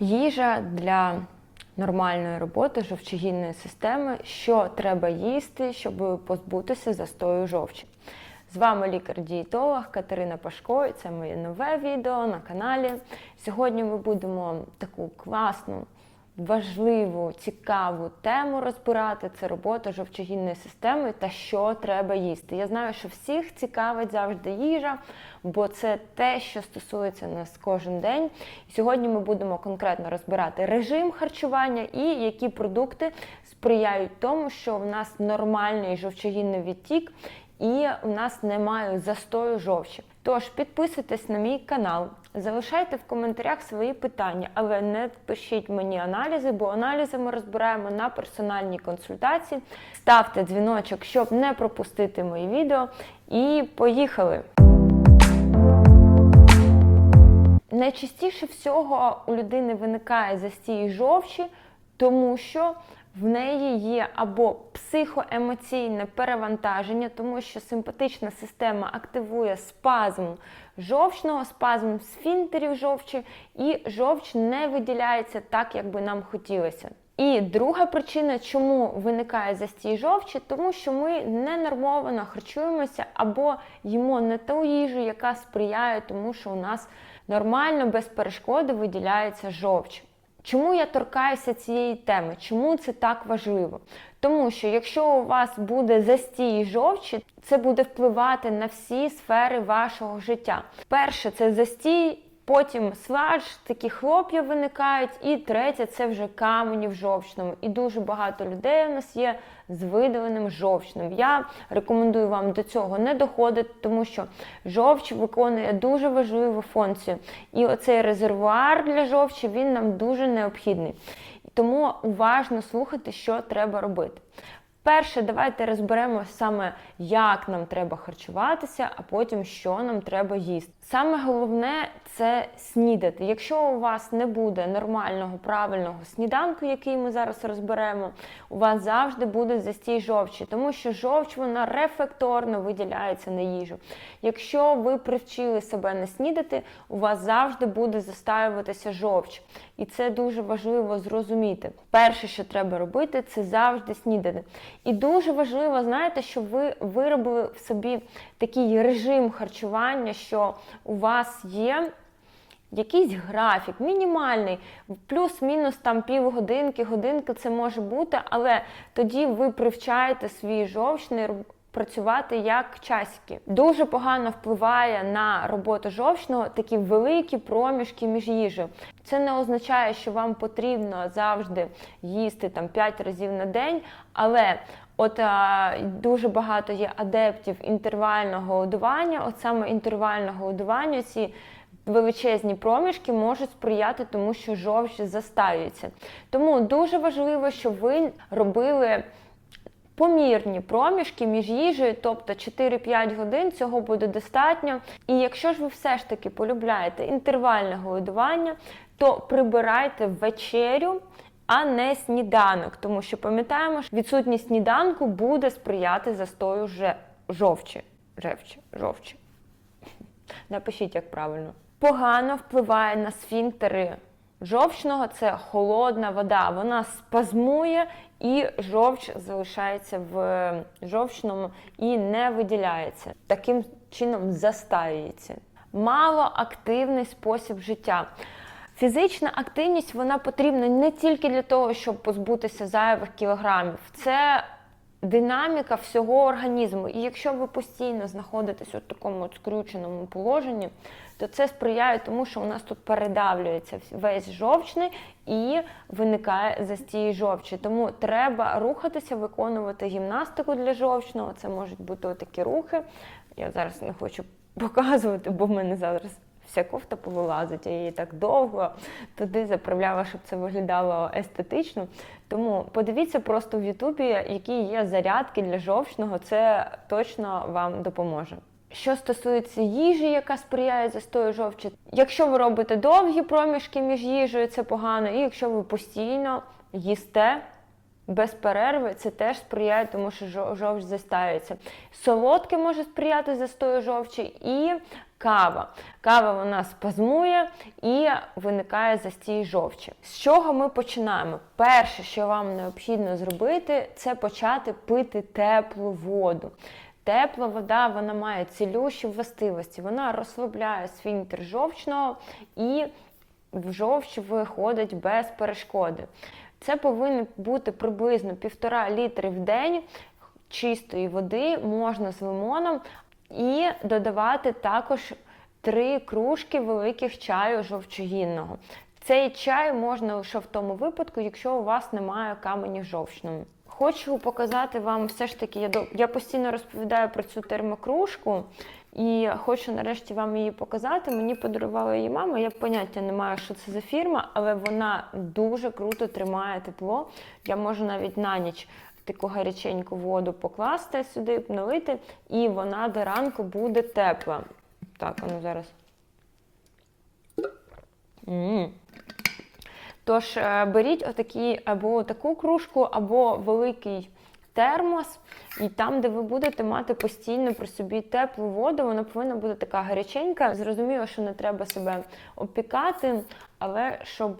Їжа для нормальної роботи жовчогінної системи, що треба їсти, щоб позбутися застою жовчі. З вами лікар-дієтолог Катерина Пашко, і це моє нове відео на каналі. Сьогодні ми будемо таку класну, важливу, цікаву тему розбирати. Це робота жовчогінної системи та що треба їсти. Я знаю, що всіх цікавить завжди їжа, бо це те, що стосується нас кожен день. Сьогодні ми будемо конкретно розбирати режим харчування і які продукти сприяють тому, що в нас нормальний жовчогінний відтік і у нас немає застою жовчі. Тож підписуйтесь на мій канал, залишайте в коментарях свої питання, але не пишіть мені аналізи, бо аналізи ми розбираємо на персональній консультації. Ставте дзвіночок, щоб не пропустити мої відео. І поїхали! Найчастіше всього у людини виникає застій жовчі, тому що в неї є або психоемоційне перевантаження, тому що симпатична система активує спазм жовчного, спазм сфінктерів жовчі, і жовч не виділяється так, як би нам хотілося. І друга причина, чому виникає застій жовчі, тому що ми ненормовано харчуємося або їмо не ту їжу, яка сприяє тому, що у нас нормально без перешкоди виділяється жовч. Чому я торкаюся цієї теми? Чому це так важливо? Тому що якщо у вас буде застій жовчі, це буде впливати на всі сфери вашого життя. Перше, це застій, потім свадж, такі хлоп'я виникають, і третє це вже камені в жовчному. І дуже багато людей у нас є з видаленим жовчним. Я рекомендую вам до цього не доходити, тому що жовч виконує дуже важливу функцію. І оцей резервуар для жовчі він нам дуже необхідний. Тому уважно слухати, що треба робити. Перше, давайте розберемо саме, як нам треба харчуватися, а потім що нам треба їсти. Саме головне це снідати. Якщо у вас не буде нормального правильного сніданку, який ми зараз розберемо, у вас завжди буде застій жовчі, тому що жовч вона рефлекторно виділяється на їжу. Якщо ви привчили себе не снідати, у вас завжди буде застаюватися жовч. І це дуже важливо зрозуміти. Перше, що треба робити, це завжди снідати. І дуже важливо, знаєте, щоб ви виробили в собі такий режим харчування, що у вас є. Якийсь графік, мінімальний, плюс-мінус там півгодинки, годинки це може бути, але тоді ви привчаєте свій жовчний працювати як часики. Дуже погано впливає на роботу жовчного такі великі проміжки між їжею. Це не означає, що вам потрібно завжди їсти там 5 разів на день, але От а, дуже багато є адептів інтервального годування. От саме інтервального годування ці величезні проміжки можуть сприяти тому, що жовч застаюється. Тому дуже важливо, щоб ви робили. Помірні проміжки між їжею, тобто 4-5 годин, цього буде достатньо. І якщо ж ви все ж таки полюбляєте інтервальне голодування, то прибирайте вечерю, а не сніданок. Тому що пам'ятаємо, що відсутність сніданку буде сприяти застою вже жовчі. Жевчі, жовчі. Напишіть, як правильно. Погано впливає на сфінктери жовчного це холодна вода. Вона спазмує і жовч залишається в жовчному і не виділяється. Таким чином застаюється. Малоактивний спосіб життя. Фізична активність вона потрібна не тільки для того, щоб позбутися зайвих кілограмів. Це динаміка всього організму. І якщо ви постійно знаходитесь у такому от скрюченому положенні, то це сприяє тому, що у нас тут передавлюється весь жовчний і виникає застій жовчі. Тому треба рухатися, виконувати гімнастику для жовчного. Це можуть бути такі рухи. Я зараз не хочу показувати, бо в мене зараз. Вся кофта повилазить, я її так довго туди заправляла, щоб це виглядало естетично. Тому подивіться просто в Ютубі, які є зарядки для жовчного, це точно вам допоможе. Що стосується їжі, яка сприяє застою жовчі, якщо ви робите довгі проміжки між їжею, це погано, і якщо ви постійно їсте без перерви, це теж сприяє, тому що жовч застаюється. Солодке може сприяти застою жовчі, і кава. Кава вона спазмує і виникає застій жовчі. З чого ми починаємо? Перше, що вам необхідно зробити, це почати пити теплу воду. Тепла вода вона має цілющі властивості, вона розслабляє сфінктер жовчного і в жовч виходить без перешкоди. Це повинно бути приблизно півтора літри в день чистої води, можна з лимоном, і додавати також три кружки великих чаю жовчогінного. Цей чай можна лише в тому випадку, якщо у вас немає камені жовчного. Хочу показати вам все ж таки, я, я постійно розповідаю про цю термокружку, і хочу нарешті вам її показати. Мені подарувала її мама. Я поняття не маю, що це за фірма, але вона дуже круто тримає тепло. Я можу навіть на ніч таку гаряченьку воду покласти сюди, налити, і вона до ранку буде тепла. Так, а ну зараз. М-м. Тож е, беріть отакі або таку кружку, або великий термос, і там, де ви будете мати постійно при собі теплу воду, вона повинна бути така гаряченька. Зрозуміло, що не треба себе опікати, але щоб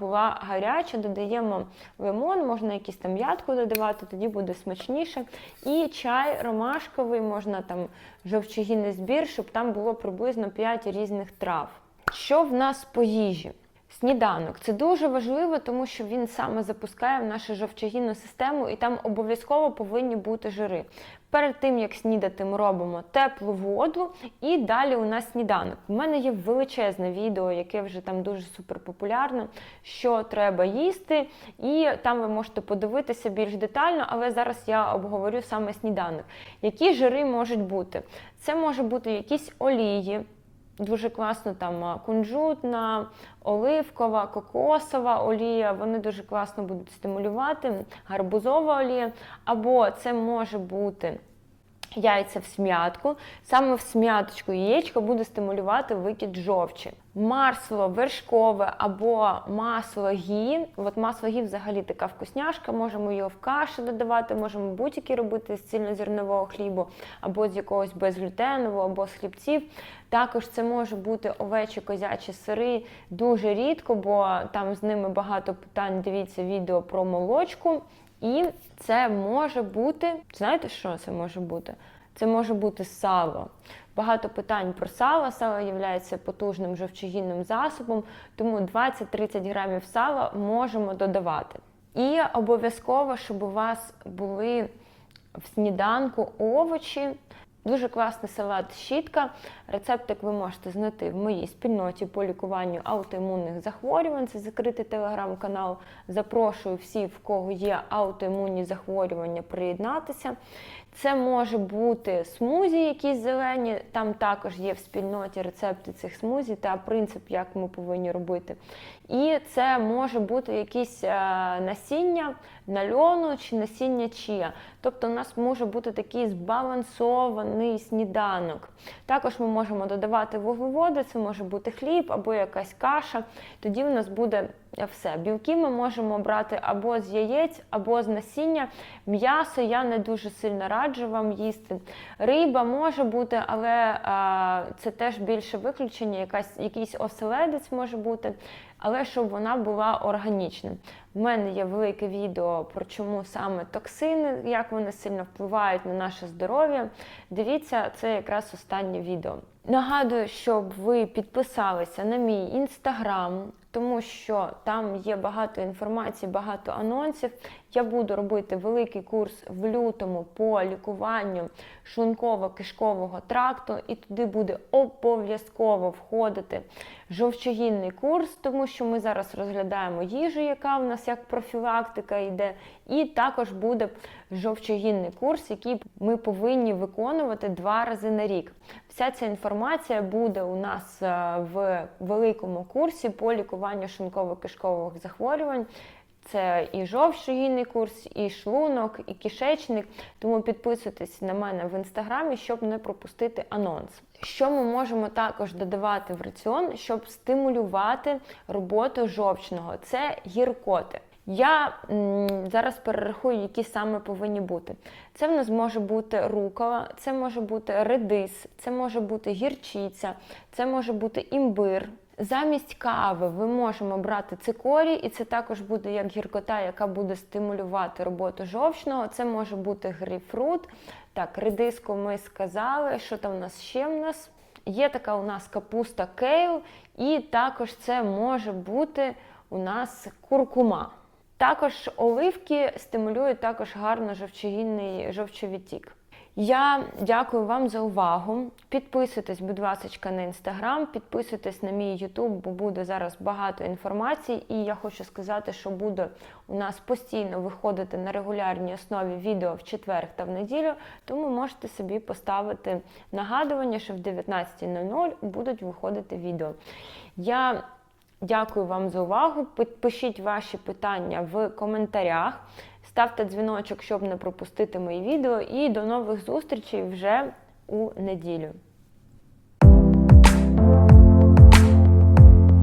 була гаряча, додаємо лимон, можна якісь там ядку додавати, тоді буде смачніше. І чай ромашковий, можна там жовчогінний збір, щоб там було приблизно 5 різних трав. Що в нас по їжі? Сніданок це дуже важливо, тому що він саме запускає в нашу жовчогінну систему, і там обов'язково повинні бути жири. Перед тим як снідати, ми робимо теплу воду, і далі у нас сніданок. У мене є величезне відео, яке вже там дуже суперпопулярне, що треба їсти, і там ви можете подивитися більш детально, але зараз я обговорю саме сніданок. Які жири можуть бути? Це може бути якісь олії. Дуже класно там кунжутна, оливкова, кокосова олія. Вони дуже класно будуть стимулювати, гарбузова олія. Або це може бути яйця в смятку. Саме в смяточку яєчко буде стимулювати викид жовчі. Масло вершкове або масло гі. От масло гі взагалі така вкусняшка, можемо його в каші додавати, можемо будь-які робити з цільнозернового хлібу, або з якогось безглютенового, або з хлібців. Також це може бути овечі козячі сири дуже рідко, бо там з ними багато питань. Дивіться відео про молочку. І це може бути, знаєте, що це може бути? Це може бути сало. Багато питань про сало. Сало є потужним жовчогінним засобом, тому 20-30 грамів сала можемо додавати. І обов'язково, щоб у вас були в сніданку овочі. Дуже класний салат щітка. Рецептик ви можете знайти в моїй спільноті по лікуванню аутоімунних захворювань. Це закритий телеграм-канал. Запрошую всіх, в кого є аутоімунні захворювання, приєднатися. Це може бути смузі, якісь зелені. Там також є в спільноті рецепти цих смузі та принцип, як ми повинні робити. І це може бути якісь е, насіння нальону чи насіння чія. Тобто у нас може бути такий збалансований сніданок. Також ми можемо додавати вуглеводи, це може бути хліб або якась каша. Тоді у нас буде все. Білки ми можемо брати або з яєць, або з насіння. М'ясо я не дуже сильно раджу вам їсти. Риба може бути, але а, це теж більше виключення, якась, якийсь оселедець може бути, але щоб вона була органічна. У мене є велике відео про чому саме токсини, як вони сильно впливають на наше здоров'я. Дивіться, це якраз останнє відео. Нагадую, щоб ви підписалися на мій інстаграм, тому що там є багато інформації, багато анонсів. Я буду робити великий курс в лютому по лікуванню шлунково-кишкового тракту, і туди буде обов'язково входити жовчогінний курс, тому що ми зараз розглядаємо їжу, яка в нас як профілактика йде, і також буде жовчогінний курс, який ми повинні виконувати два рази на рік. Вся ця інформація буде у нас е, в великому курсі по лікуванню шлунково-кишкових захворювань. Це і жовчогінний курс, і шлунок, і кишечник. Тому підписуйтесь на мене в інстаграмі, щоб не пропустити анонс. Що ми можемо також додавати в раціон, щоб стимулювати роботу жовчного? Це гіркоти. Я м, зараз перерахую, які саме повинні бути. Це в нас може бути рукола, це може бути редис, це може бути гірчиця, це може бути імбир. Замість кави ми можемо брати цикорій, і це також буде як гіркота, яка буде стимулювати роботу жовчного. Це може бути грейпфрут. Так, редиску ми сказали, що там у нас ще в нас. Є така у нас капуста кейл, і також це може бути у нас куркума. Також оливки стимулюють також гарно жовчогінний жовчовідтік. Я дякую вам за увагу. Підписуйтесь, будь ласка, на інстаграм, підписуйтесь на мій Ютуб, бо буде зараз багато інформації. І я хочу сказати, що буде у нас постійно виходити на регулярній основі відео в четвер та в неділю. Тому можете собі поставити нагадування, що в 19.00 будуть виходити відео. Я Дякую вам за увагу. Пишіть ваші питання в коментарях, ставте дзвіночок, щоб не пропустити мої відео. І до нових зустрічей вже у неділю.